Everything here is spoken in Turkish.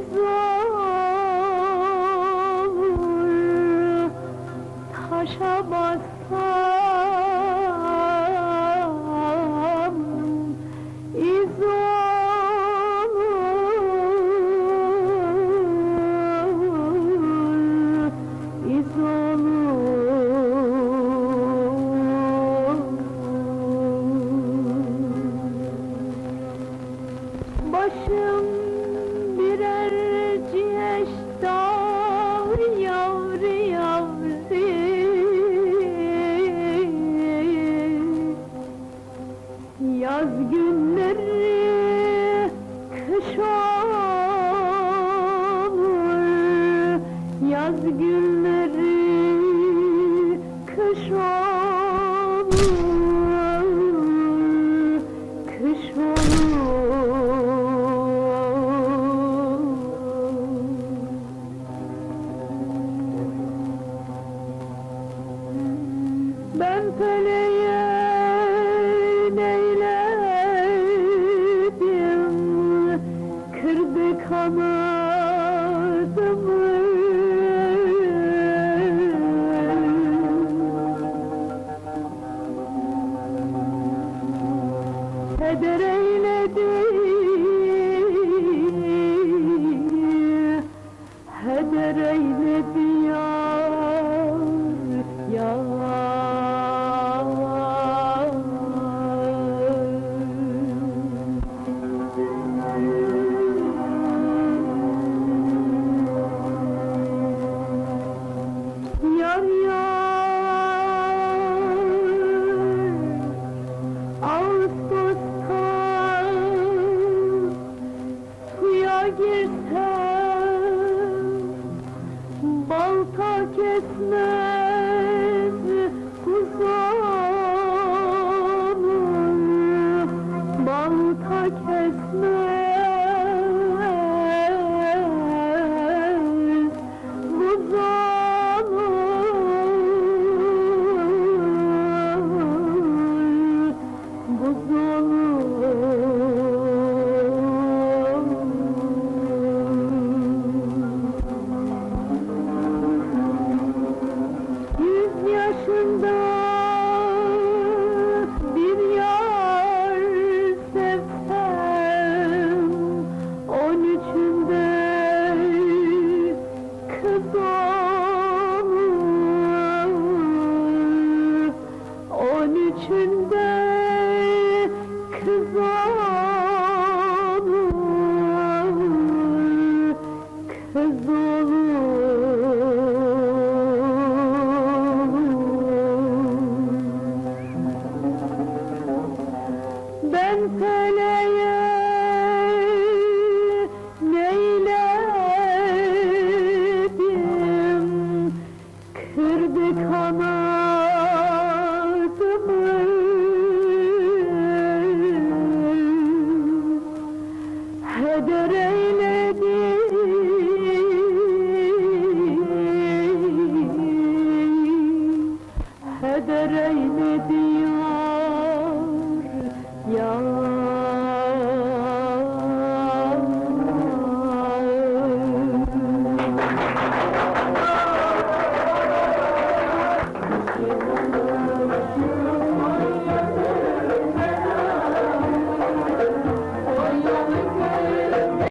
Jesus. Yaz günleri kış olur. Yaz günleri kış olur. Kış olur. Ben feleğe I did it. Kesmez uzanır balta kesmez On üçünde kız Ben feleğe Heder eyledi Heder eyledi